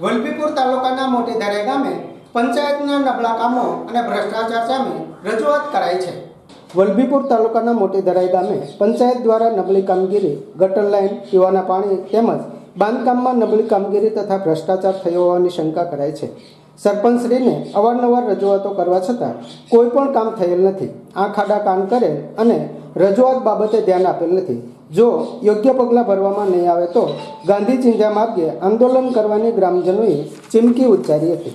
વલભીપુર તાલુકાના મોટી દરે ગામે પંચાયતના નબળા કામો અને ભ્રષ્ટાચાર સામે રજૂઆત કરાઈ છે. વલભીપુર તાલુકાના મોટી દરાઈ ગામે પંચાયત દ્વારા નબળી કામગીરી, ગટર લાઇન પીવાના પાણી તેમજ બાંધકામમાં નબળી કામગીરી તથા ભ્રષ્ટાચાર થયો હોવાની શંકા કરાય છે. સરપંચશ્રીને અવારનવાર રજૂઆતો કરવા છતાં કોઈ પણ કામ થયેલ નથી. આ ખાડા કામ કરેલ અને રજૂઆત બાબતે ધ્યાન આપેલ નથી. જો યોગ્ય પગલાં ભરવામાં નહીં આવે તો ગાંધી ચિંધ્યા માર્ગે આંદોલન કરવાની ગ્રામજનોએ ચીમકી ઉચ્ચારી હતી.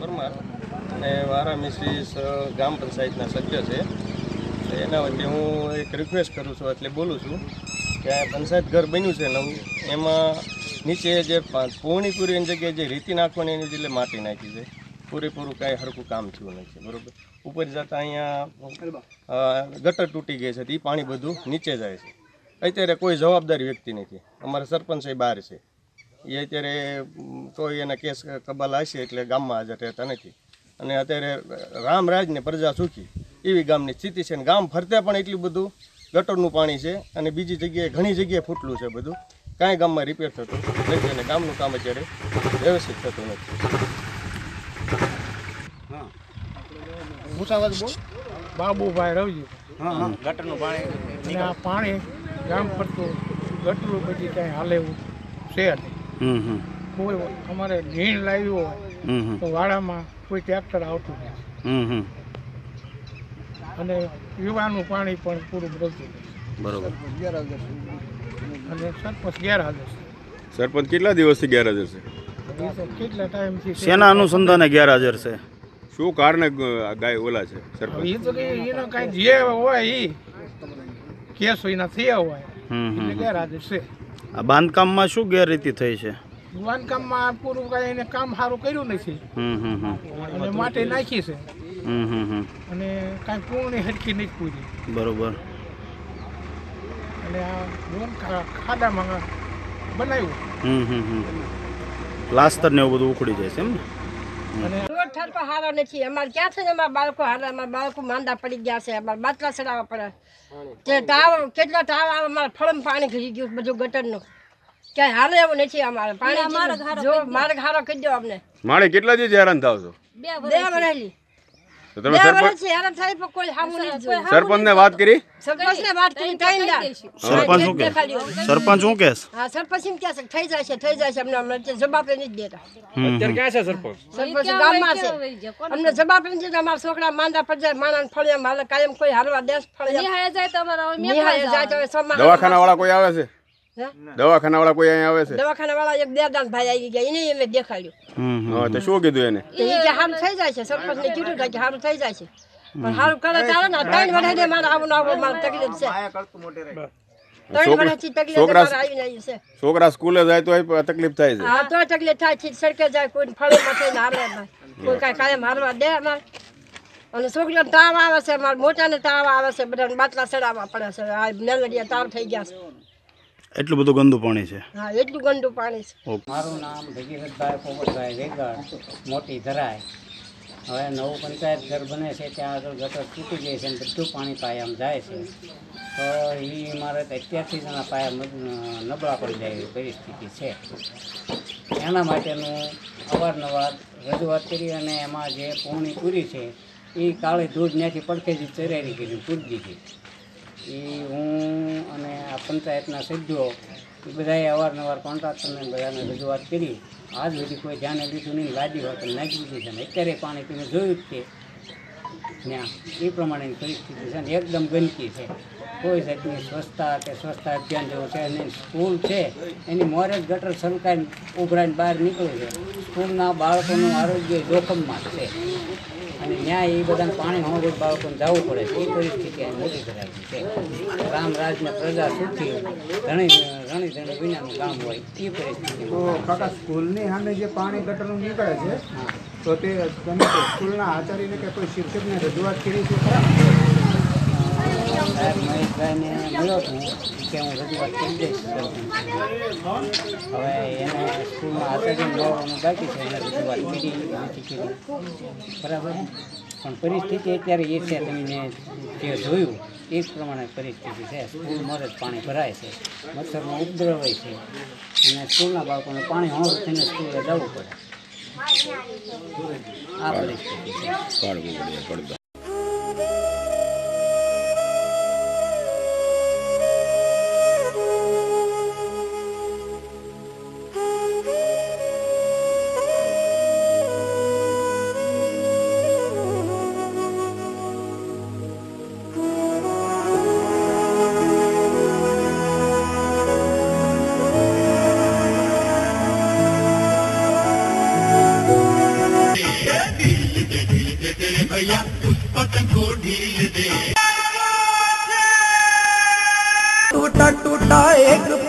પરમાર અને વારા મિસિસ ગ્રામ પંચાયતના સભ્ય છે. એના વચ્ચે હું એક રિક્વેસ્ટ કરું છું, એટલે બોલું છું કે આ પંચાયત ઘર બન્યું છે નવું એમાં નીચે જે પા- પૂર્ણી એની જગ્યાએ જે રીતિ નાખવાની એની જગ્યાએ માટી નાખી છે. પૂરેપૂરું કાંઈ હરખું કામ થયું નથી બરોબર? ઉપર જતાં અહીંયા ગટર તૂટી ગઈ છે તો એ પાણી બધું નીચે જાય છે. અત્યારે કોઈ જવાબદાર વ્યક્તિ નથી. અમારા સરપંચ એ બહાર છે. એ અત્યારે કોઈ એના કેસ કબાલ હશે એટલે ગામમાં હાજર રહેતા નથી. અને અત્યારે રામ રાજ ને પ્રજા સુખી. એવી ગામની સ્થિતિ છે અને ગામ ફરતે પણ એટલું બધું ગટરનું પાણી છે અને બીજી જગ્યાએ ઘણી જગ્યાએ ફૂટલું છે બધું. કાંઈ ગામમાં રિપેર થતું નથી અને ગામનું કામ અત્યારે વ્યવસ્થિત થતું નથી. બાબુભાઈ રવજી. અને આ પાણી ગામ પડતું ગટરું પછી ક્યાંય હાલે એવું છે નહીં. કોઈ અમારે ઘીણ લાવ્યું હોય તો વાડામાં કોઈ ટ્રેક્ટર આવતું નથી અને પીવાનું પાણી પણ પૂરું નથી બરોબર. અને સરપંચ ગેરહાજર સરપંચ કેટલા દિવસથી ગેરહાજર છે? છે કેટલા ટાઈમથી સેના શેના અનુસંધાને ગેરહાજર છે. શું કારણે ગાય ઓલા છે? સરપંચ? એ તો એનો કાંઈ જે હોય એ કેસ એના થયા હોય. એટલે ગેરહાજર છે. આ બાંધકામમાં શું ગેરરીતિ થઈ છે? બાંધકામમાં પૂરું કાંઈ એને કામ સારું કર્યું નથી હમ હમ હમ. અને માટી નાખી છે. હમ હમ હમ. અને કાંઈ પૂર્ણ હરકી નથી પૂરી. બરોબર. અને આ જોન ખાડામાં બનાવ્યું. પ્લાસ્ટર ને એવું બધું ઉખડી જાય છે એમ ને? અને રોડ તો હારો નથી. અમારે ક્યાં છે ને અમારા બાળકો હારા? અમારા બાળકો માંદા પડી ગયા છે. અમારે બાટલા ચડાવવા પડે. તે તાવ કેટલા તાવ આવે અમારે ફળમ પાણી ઘરી ગયું બધું ગટરનું. ક્યાંય હારે એવું નથી અમારે. પાણી જો માર્ગ હારો કરી દો અમને. માળે કેટલા દિવસ હેરાન થાવ છો? બે વર્ષથી તો તમે સરપંચ. સરપંચને વાત કરી? સરપંચને વાત કરી સરપંચ શું કે સરપંચ શું કે હા સરપંચ એમ કે થઈ જશે થઈ જશે અમને અમને જવાબ નથી દેતા. સરપંચ? ગામમાં છે. અમને જવાબ નથી દેતા. અમારા છોકરા માંદા પડ જાય માણસ ફળિયા હાલે કાયમ કોઈ હારવા દેશ ફળિયા. નિહાય જાય તો જાય સોમવારે દવાખાના વાળા કોઈ આવે છે? દવાખાના વાળા કોઈ અહીંયા આવે છે? દવાખાના વાળા એક બે દાન ભાઈ આવી ગયા એને અમે દેખાડ્યું. હા તો શું કીધું એને? એ કે સારું થઈ જાય છે સરપંચ ને કીધું કે સારું થઈ જાય છે. પણ સારું કરે તારે ને ત્રણ વર્ષે મારે આવું ના આવું મારે તકલીફ છે. છોકરા- મારે આવીને આવી છે. છોકરા સ્કૂલે જાય તો તકલીફ થાય છે. હા તો તકલીફ થાય છે સડકે જાય કોઈ ફળે થઈને હારે કોઈ કાંઈ કાયમ હારવા દે અમારે. અને છોકરીઓ તાવ આવે છે મોટા મોટાને તાવ આવે છે બધાને બાટલા ચડાવવા પડે છે. આ મેલેરિયા તાવ થઈ ગયા છે. એટલું બધું ગંદુ પાણી છે. હા એટલું ગંદુ પાણી છે. મારું નામ ભગીરથભાઈ પોપટભાઈ વેગડ મોટી ધરાય. હવે નવું પંચાયત ઘર બને છે ત્યાં આગળ ગટર તૂટી જાય છે અને બધું પાણી પાયામાં જાય છે. તો એ મારે તો અત્યારથી જ પાયા નબળા પડી જાય એવી પરિસ્થિતિ છે. એના માટેનું અવારનવાર રજૂઆત કરી અને એમાં જે પૂર્ણી પૂરી છે એ કાળી દૂધ ત્યાંથી પડખેથી ચરાઈ કરી પૂરી દીધી. એ હું અને આ પંચાયતના સભ્યો એ બધાએ અવારનવાર કોન્ટ્રાક્ટરને બધાને રજૂઆત કરી. આજ સુધી કોઈ ધ્યાને લીધું નહીં, લાદી હોય તો નાખી દીધી છે ને અત્યારે પાણી તમે જોયું જ છે. ત્યાં એ પ્રમાણેની પરિસ્થિતિ છે ને એકદમ ગંદકી છે. કોઈ જાતની સ્વચ્છતા કે સ્વચ્છતા અભિયાન જેવું છે અને સ્કૂલ છે, એની મોરે ગટર છલકાઈને ઉભરાઈને બહાર નીકળ્યું છે. સ્કૂલના બાળકોનું આરોગ્ય જોખમમાં છે. અને ત્યાં એ બધાને પાણી હોવું બાળકોને જવું પડે. છે એ પરિસ્થિતિ મોટી કરાવી છે રામ રાજને પ્રજા સુખી ધણી રણી ધણી વિનાનું કામ હોય. એ પરિસ્થિતિ. તો કાકા સ્કૂલની સામે જે પાણી ગટરનું નીકળે છે તો તે તમે સ્કૂલના આચાર્યને કે કોઈ શિક્ષકને રજૂઆત કરી છે ખરા? સાહેબ મહેશભાઈને મળ્યો છું કે હું રજૂઆત કરી હવે એને સ્કૂલમાં આચાર્ય મળવાનું બાકી છે એને રજૂઆત કરી બરાબર પણ પરિસ્થિતિ અત્યારે એ છે તમે જે જોયું એ જ પ્રમાણે પરિસ્થિતિ છે સ્કૂલમાં જ પાણી ભરાય છે મચ્છરનો ઉપદ્રવ હોય છે અને સ્કૂલના બાળકોને પાણી હોવું થઈને સ્કૂલે જવું પડે આ પરિસ્થિતિ છે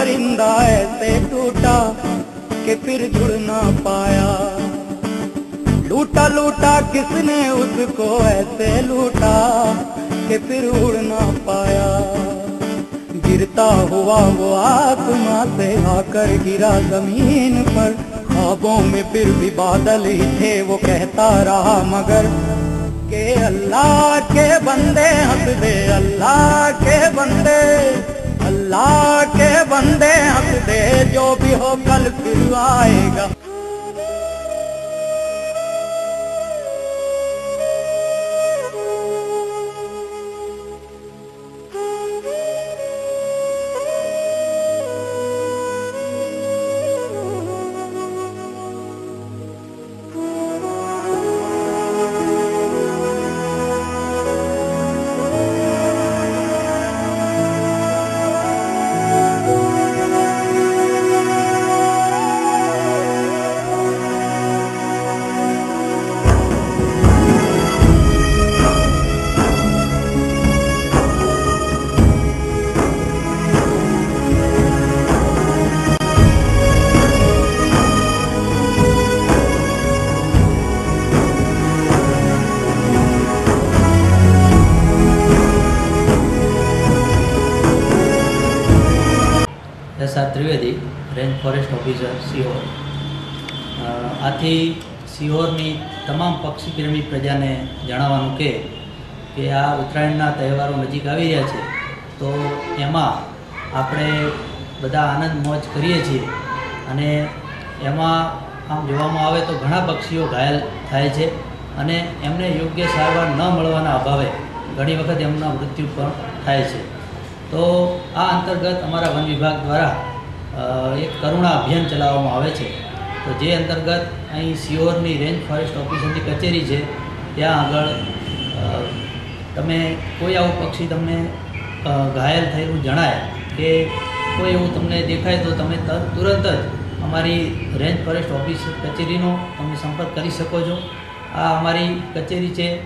परिंदा ऐसे टूटा कि फिर जुड़ ना पाया। लूटा लूटा किसने उसको ऐसे लूटा कि फिर उड़ ना पाया। गिरता हुआ वो आसमां से आकर गिरा ज़मीन पर। ख्वाबों में फिर भी बादल ही थे, वो कहता रहा मगर के अल्लाह के बंदे हंस दे, अल्लाह के बंदे। अल्लाह के बंदे हंस दे जो भी हो कल फिर आएगा Trivedi range forest officer Sihor આથી સિહોરની તમામ પક્ષી પ્રજાને જણાવવાનું કે કે આ ઉત્તરાયણના તહેવારો નજીક આવી રહ્યા છે, તો એમાં આપણે બધા આનંદ મોજ કરીએ છીએ અને એમાં આમ જોવામાં આવે તો ઘણા પક્ષીઓ ઘાયલ થાય છે અને એમને યોગ્ય સારવાર ન મળવાના અભાવે ઘણી વખત એમના મૃત્યુ પણ થાય છે. તો આ અંતર્ગત અમારા વન વિભાગ દ્વારા એક કરુણા અભિયાન ચલાવવામાં આવે છે. તો જે અંતર્ગત અહીં સિયોરની રેન્જ ફોરેસ્ટ ઓફિસરની કચેરી છે, ત્યાં આગળ તમે કોઈ આવું પક્ષી તમને ઘાયલ થયેલું જણાય કે કોઈ એવું તમને દેખાય તો તમે તર- તુરંત જ અમારી રેન્જ ફોરેસ્ટ ઓફિસ કચેરીનો તમે સંપર્ક કરી શકો છો. આ અમારી કચેરી છે,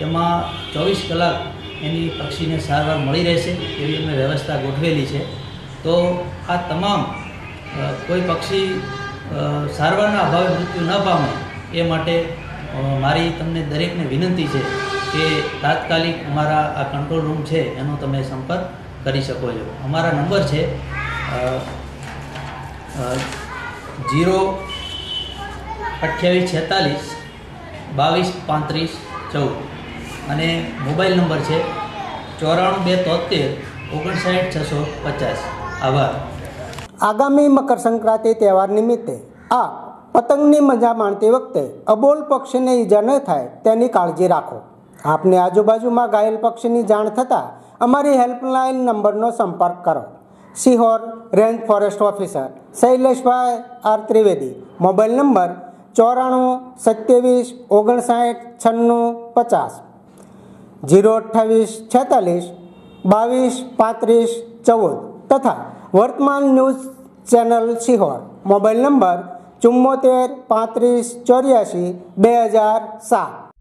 એમાં ચોવીસ કલાક એની પક્ષીને સારવાર મળી રહેશે એવી અમે વ્યવસ્થા ગોઠવેલી છે. તો આ તમામ કોઈ પક્ષી સારવારના અભાવે મૃત્યુ ન પામે એ માટે મારી તમને દરેકને વિનંતી છે કે તાત્કાલિક અમારા આ કંટ્રોલ રૂમ છે એનો તમે સંપર્ક કરી શકો છો. અમારા નંબર છે જીરો અઠ્યાવીસ છેતાલીસ બાવીસ પાંત્રીસ ચૌદ અને મોબાઈલ નંબર છે ચોરાણું બે તોતેર ઓગણસાઠ છસો પચાસ. આભાર. આગામી મકર સંક્રાંતિ તહેવાર નિમિત્તે આ પતંગની મજા માણતી વખતે અબોલ પક્ષીને ઈજા ન થાય તેની કાળજી રાખો. આપને આજુબાજુમાં ઘાયલ પક્ષીની જાણ થતાં અમારી હેલ્પલાઇન નંબરનો સંપર્ક કરો. સિહોર રેન્જ ફોરેસ્ટ ઓફિસર શૈલેષભાઈ આર ત્રિવેદી. મોબાઈલ નંબર ચોરાણું સત્યાવીસ ઓગણસાઠ છન્નું પચાસ. જીરો અઠ્ઠાવીસ છેતાલીસ બાવીસ પાંત્રીસ ચૌદ. તથા વર્તમાન news channel Sihor. Mobile number ચુમ્મોતેર પાંત્રીસ ચોર્યાસી બે હજાર સાત.